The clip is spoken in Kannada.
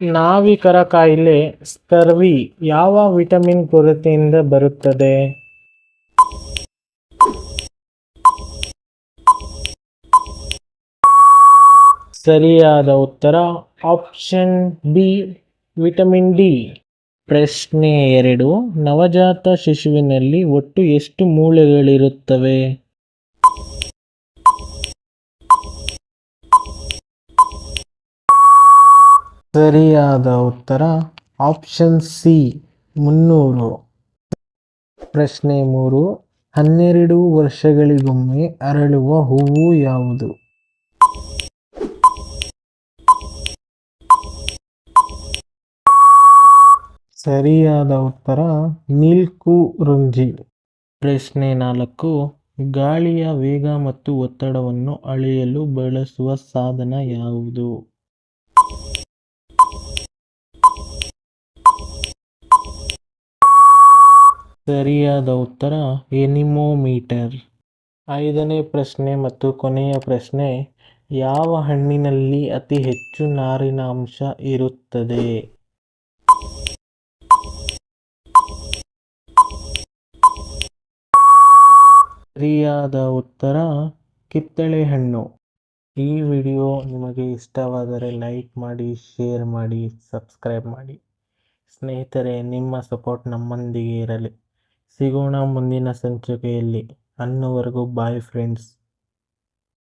ನಾವಿಕರ ಕಾಯಿಲೆ ಸ್ಕರ್ವಿ ಯಾವ ವಿಟಮಿನ್ ಕೊರತೆಯಿಂದ ಬರುತ್ತದೆ? ಸರಿಯಾದ ಉತ್ತರ ಆಪ್ಷನ್ ಬಿ, ವಿಟಮಿನ್ ಡಿ. ಪ್ರಶ್ನೆ ಎರಡು, ನವಜಾತ ಶಿಶುವಿನಲ್ಲಿ ಒಟ್ಟು ಎಷ್ಟು ಮೂಳೆಗಳಿರುತ್ತವೆ? ಸರಿಯಾದ ಉತ್ತರ ಆಪ್ಷನ್ ಸಿ, ಮುನ್ನೂರು. ಪ್ರಶ್ನೆ ಮೂರು, ಹನ್ನೆರಡು ವರ್ಷಗಳಿಗೊಮ್ಮೆ ಅರಳುವ ಹೂವು ಯಾವುದು? ಸರಿಯಾದ ಉತ್ತರ ನೀಲ್ಕುರುಂಜಿ. ಪ್ರಶ್ನೆ ನಾಲ್ಕು, ಗಾಳಿಯ ವೇಗ ಮತ್ತು ಒತ್ತಡವನ್ನು ಅಳೆಯಲು ಬಳಸುವ ಸಾಧನ ಯಾವುದು? ಸರಿಯಾದ ಉತ್ತರ ಎನಿಮೋಮೀಟರ್ ಐದನೇ ಪ್ರಶ್ನೆ ಮತ್ತು ಕೊನೆಯ ಪ್ರಶ್ನೆ ಯಾವ ಹಣ್ಣಿನಲ್ಲಿ ಅತಿ ಹೆಚ್ಚು ನಾರಿನಾಂಶ ಇರುತ್ತದೆ? ಸರಿಯಾದ ಉತ್ತರ ಕಿತ್ತಳೆ ಹಣ್ಣು ಈ ವಿಡಿಯೋ ನಿಮಗೆ ಇಷ್ಟವಾದರೆ ಲೈಕ್ ಮಾಡಿ, ಶೇರ್ ಮಾಡಿ, ಸಬ್ಸ್ಕ್ರೈಬ್ ಮಾಡಿ. ಸ್ನೇಹಿತರೆ ನಿಮ್ಮ ಸಪೋರ್ಟ್ ನಮ್ಮೊಂದಿಗೆ ಇರಲಿ. ಸಿಗೋಣ ಮುಂದಿನ ಸಂಚಿಕೆಯಲ್ಲಿ. ಅನ್ನುವರೆಗೂ ಬಾಯ್ ಫ್ರೆಂಡ್ಸ್.